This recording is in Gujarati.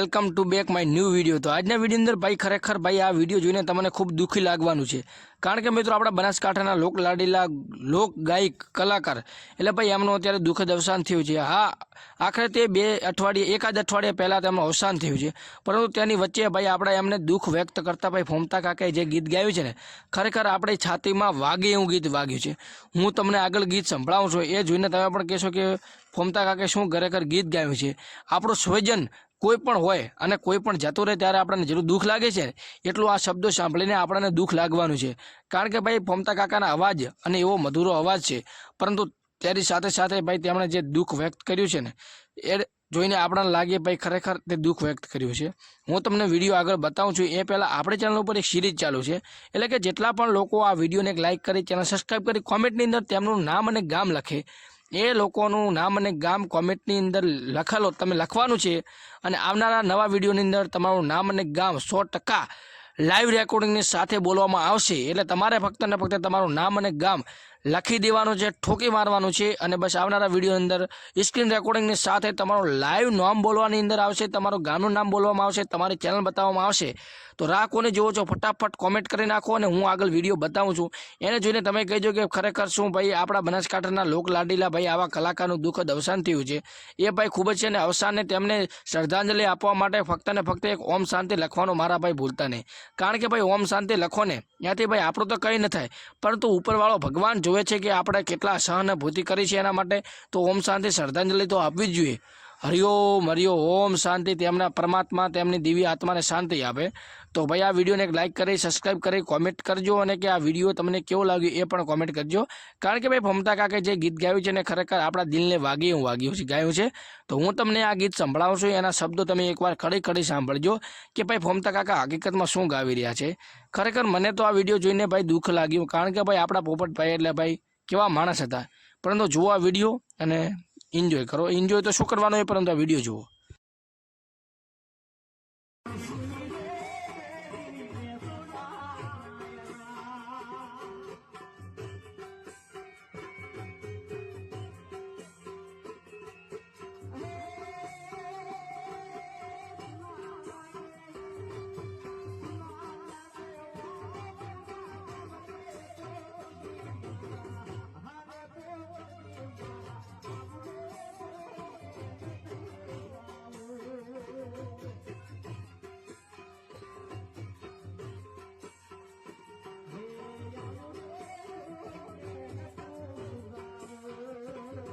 Welcome to back my new video. તો આજના વીડિયો અંદર ભાઈ ખરેખર ભાઈ આ વીડિયો જોઈને તમને ખૂબ દુઃખી લાગવાનું છે. કારણ કે મિત્રો આપણા બનાસકાંઠાના લોક લાડીલા લોક ગાયક, કલાકાર, એટલે ભાઈ એમનું અત્યારે દુઃખદ અવસાન થયું છે. હા, આખરે તે બે અઠવાડિયે, એકાદ અઠવાડિયા પહેલાં તેમનું અવસાન થયું છે. પરંતુ તેની વચ્ચે ભાઈ આપણે એમને દુઃખ વ્યક્ત કરતા ભાઈ ફોમતા કાકાએ જે ગીત ગાયું છે ને, ખરેખર આપણી છાતીમાં વાગે એવું ગીત વાગ્યું છે. હું તમને આગળ ગીત સંભળાવું છું. એ જોઈને તમે પણ કહેશો કે ફોમતા કાકે શું ખરેખર ગીત ગાયું છે. આપણું સ્વજન કોઈ પણ હોય અને કોઈ પણ જતો રહે ત્યારે આપણને જેટલું દુઃખ લાગે છે, એટલું આ શબ્દો સાંભળીને આપણને દુઃખ લાગવાનું છે. કારણ કે ભાઈ ફમતા કાકાના અવાજ અને એવો મધુરો અવાજ છે. પરંતુ તેની સાથે સાથે ભાઈ, તેમણે જે દુઃખ વ્યક્ત કર્યું છે ને, એ જોઈને આપણને લાગે ભાઈ, ખરેખર તે દુઃખ વ્યક્ત કર્યું છે. હું તમને વીડિયો આગળ બતાવું છું. એ પહેલાં આપણી ચેનલ ઉપર એક સિરીઝ ચાલુ છે. એટલે કે જેટલા પણ લોકો આ વિડીયોને એક લાઇક કરી, ચેનલ સબસ્ક્રાઈબ કરી કોમેન્ટની અંદર તેમનું નામ અને ગામ લખે. એ લોકોનું નામ અને ગામ કોમેન્ટની અંદર લખેલો, તમે લખવાનું છે અને આવનારા નવા વિડીયોની અંદર તમારું નામ અને ગામ સો ટકા લાઈવ રેકોર્ડિંગની સાથે બોલવામાં આવશે. એટલે તમારે ફક્ત ને ફક્ત તમારું નામ અને ગામ લખી દેવાનું છે, ઠોકી મારવાનું છે અને બસ આવનારા વિડીયોની અંદર સ્ક્રીન રેકોર્ડિંગની સાથે તમારું લાઈવ નામ બોલવાની અંદર આવશે, તમારું ગામનું નામ બોલવામાં આવશે, તમારી ચેનલ બતાવવામાં આવશે. તો રાહ કોને જુઓ છો, ફટાફટ કોમેન્ટ કરી નાખો અને હું આગળ વીડિયો બતાવું છું. એને જોઈને તમે કહેજો કે ખરેખર શું ભાઈ આપણા બનાસકાંઠાના લોક લાડીલા ભાઈ આવા કલાકારનું દુઃખદ અવસાન થયું છે. એ ભાઈ ખૂબ જ છે અને અવસાનને તેમને શ્રદ્ધાંજલિ આપવા માટે ફક્ત ને ફક્ત એક ઓમ શાંતિ લખવાનો મારા ભાઈ ભૂલતા નહીં. કારણ કે ભાઈ ઓમ શાંતિ લખો ને ત્યાંથી ભાઈ આપણું તો કંઈ ન થાય, પરંતુ ઉપરવાળો ભગવાન જોવે છે કે આપણે કેટલા સહાનુભૂતિ કરી છે એના માટે, તો ઓમ શાંતિ, શ્રદ્ધાંજલિ તો આપવી જ જોઈએ. હરિઓમ હરિયો ઓમ શાંતિ, તેમના પરમાત્મા, તેમની દિવ્ય આત્માને શાંતિ આપે. તો ભાઈ, આ વિડીયોને એક લાઇક કરી સબસ્ક્રાઇબ કરી કોમેન્ટ કરજો અને કે આ વીડિયો તમને કેવો લાગ્યો એ પણ કોમેન્ટ કરજો. કારણ કે ભાઈ ફમતા કાકે જે ગીત ગાયું છે ને ખરેખર આપણા દિલને વાગ્યું વાગ્યું છે, ગાયું છે. તો હું તમને આ ગીત સંભળાવું છું, એના શબ્દો તમે એકવાર ખડી ખડી સાંભળજો કે ભાઈ ફમતા કાકા હકીકતમાં શું ગાવી રહ્યા છે. ખરેખર મને તો આ વીડિયો જોઈને ભાઈ દુઃખ લાગ્યું, કારણ કે ભાઈ, આપણા પોપટભાઈ એટલે ભાઈ કેવા માણસ હતા. પરંતુ જુઓ આ વીડિયો અને એન્જોય કરો. એન્જોય તો શું કરવાનો હોય પરંતુ આ વીડિયો જુઓ.